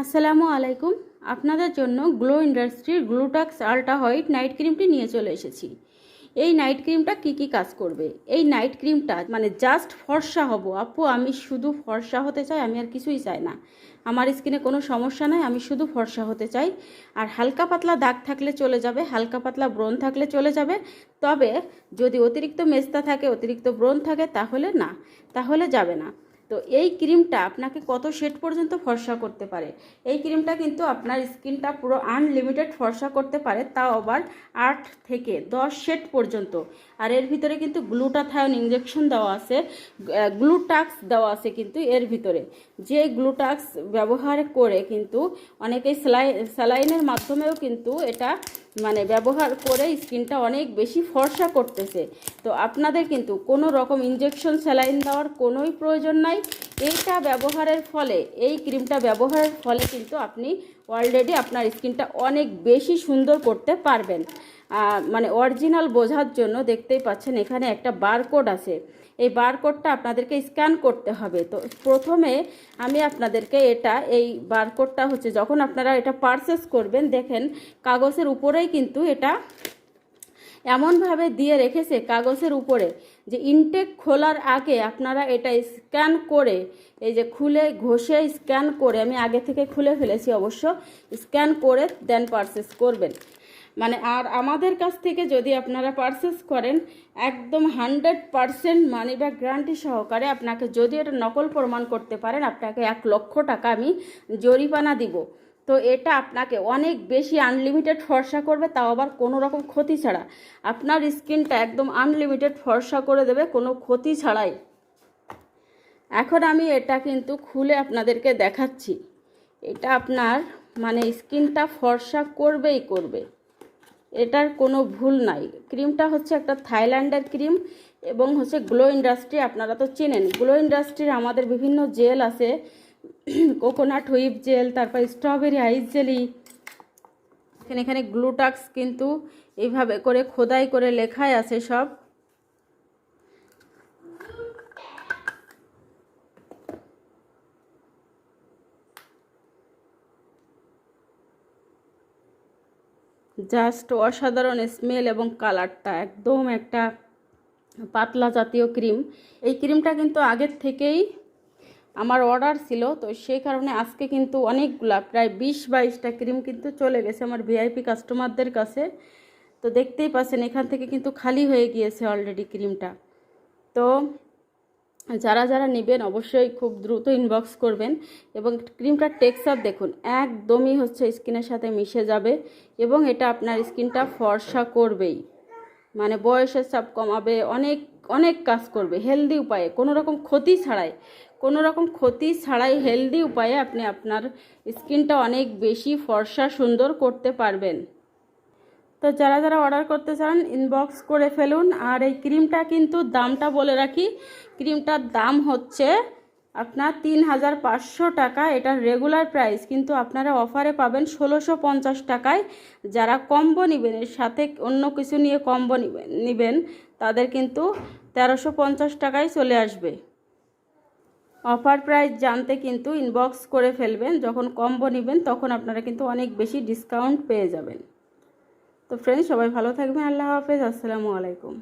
আসসালামু আলাইকুম। আপনাদের জন্য গ্লো ইন্ডাস্ট্রির গ্লুটাক্স আল্ট্রা হোয়াইট নাইট ক্রিমটি নিয়ে চলে এসেছি। এই নাইট ক্রিমটা কি কি কাজ করবে? এই নাইট ক্রিমটা মানে জাস্ট ফর্সা হব। আপু, আমি শুধু ফর্সা হতে চাই, আমি আর কিছুই চাই না। আমার স্কিনে কোনো সমস্যা নাই, আমি শুধু ফর্সা হতে চাই। আর হালকা পাতলা দাগ থাকলে চলে যাবে, হালকা পাতলা ব্রণ থাকলে চলে যাবে। তবে যদি অতিরিক্ত মেস্তা থাকে, অতিরিক্ত ব্রণ থাকে, তাহলে না, তাহলে যাবে না। তো এই ক্রিমটা আপনাকে কত শেড পর্যন্ত ফর্সা করতে পারে? এই ক্রিমটা কিন্তু আপনার স্কিনটা পুরো আনলিমিটেড ফর্সা করতে পারে, তাও আবার আট থেকে দশ শেড পর্যন্ত। আর এর ভিতরে কিন্তু গ্লুটাথায়ন ইঞ্জেকশন দেওয়া আছে গ্লুটাক্স দেওয়া আছে কিন্তু এর ভিতরে। যে গ্লুটাক্স ব্যবহার করে কিন্তু অনেকেই স্যালাই স্যালাইনের মাধ্যমেও কিন্তু এটা মানে ব্যবহার করে স্কিনটা অনেক বেশি ফর্সা করতেছে। তো আপনাদের কিন্তু কোনো রকম ইঞ্জেকশন স্যালাইন দেওয়ার কোনোই প্রয়োজন নাই। এইটা ব্যবহারের ফলে, এই ক্রিমটা ব্যবহারের ফলে কিন্তু আপনি অলরেডি আপনার স্কিনটা অনেক বেশি সুন্দর করতে পারবেন। মানে অরিজিনাল বোঝার জন্য দেখতেই পাচ্ছেন, এখানে একটা বারকোড আছে। এই বারকোডটা আপনাদেরকে স্ক্যান করতে হবে। তো প্রথমে আমি আপনাদেরকে এটা, এই বারকোডটা হচ্ছে, যখন আপনারা এটা পারচেস করবেন, দেখেন কাগজের উপরেই কিন্তু এটা এমনভাবে দিয়ে রেখেছে, কাগজের উপরে। যে ইনটেক খোলার আগে আপনারা এটা স্ক্যান করে, এই যে খুলে ঘষে স্ক্যান করে, আমি আগে থেকে খুলে ফেলেছি অবশ্য স্ক্যান করে দেন পারচেস করবেন। মানে আর আমাদের কাছ থেকে যদি আপনারা পারচেস করেন, একদম hundred percent money back guarantee সহকারে আপনাকে যদি এটা নকল প্রমাণ করতে পারেন, আপনাকে এক লক্ষ টাকা আমি জরিমানা দিব। তো এটা আপনাকে অনেক বেশি আনলিমিটেড ফর্সা করবে, তাও আবার কোনো রকম ক্ষতি ছাড়া। আপনার স্কিনটা একদম আনলিমিটেড ফর্সা করে দেবে, কোনো ক্ষতি ছাড়াই। এখন আমি এটা কিন্তু খুলে আপনাদেরকে দেখাচ্ছি। এটা আপনার মানে স্কিনটা ফর্সা করবেই করবে। এটার কোনো ভুল নাই। ক্রিমটা হচ্ছে একটা থাইল্যান্ডের ক্রিম এবং হচ্ছে গ্লো ইন্ডাস্ট্রি, আপনারা তো চেনেন। গ্লো ইন্ডাস্ট্রির আমাদের বিভিন্ন জেল আছে। কোকোনাট হুইপ জেল তারপর স্ট্রবেরি আইস জেলি এখানে এখানে গ্লুটাক্স কিন্তু এইভাবে করে খোদাই করে লেখাই আছে সব। জাস্ট অসাধারণ স্মেল এবং কালারটা একদম একটা পাতলা জাতীয় ক্রিম এই ক্রিমটা কিন্তু আগের থেকেই আমার অর্ডার ছিল, তো সেই কারণে আজকে কিন্তু অনেকগুলা, প্রায় বিশ বাইশটা ক্রিম কিন্তু চলে গেছে আমার ভিআইপি কাস্টমারদের কাছে। তো দেখতেই পাচ্ছেন, এখান থেকে কিন্তু খালি হয়ে গিয়েছে অলরেডি ক্রিমটা তো যারা যারা নেবেন অবশ্যই খুব দ্রুত ইনবক্স করবেন এবং ক্রিমটার টেক্সচার দেখুন, একদমই হচ্ছে স্কিনের সাথে মিশে যাবে এবং এটা আপনার স্কিনটা ফর্সা করবেই। মানে বয়সের চাপ কমাবে, অনেক অনেক কাজ করবে হেলদি উপায়ে। কোনো রকম ক্ষতি ছাড়াই, কোনো রকম ক্ষতি ছাড়াই হেলদি উপায়ে আপনি আপনার স্কিনটা অনেক বেশি ফর্সা সুন্দর করতে পারবেন। তো যারা যারা অর্ডার করতে চান ইনবক্স করে ফেলুন। আর এই ক্রিমটা কিন্তু দামটা বলে রাখি। ক্রিমটার দাম হচ্ছে আপনার তিন হাজার পাঁচশো টাকা, এটার রেগুলার প্রাইস কিন্তু আপনারা অফারে পাবেন ষোলোশো পঞ্চাশ টাকায়। যারা কম্বো নেবেন, এর সাথে অন্য কিছু নিয়ে কম্বো নেবেন তাদের কিন্তু তেরোশো পঞ্চাশ টাকায় চলে আসবে। অফার প্রাইস জানতে কিন্তু ইনবক্স করে ফেলবেন, যখন কম্বো নেবেন, তখন আপনারা কিন্তু অনেক বেশি ডিসকাউন্ট পেয়ে যাবেন। তো ফ্রেন্ডস সবাই ভালো থাকবেন, আল্লাহ হাফেজ, আসসালামু আলাইকুম।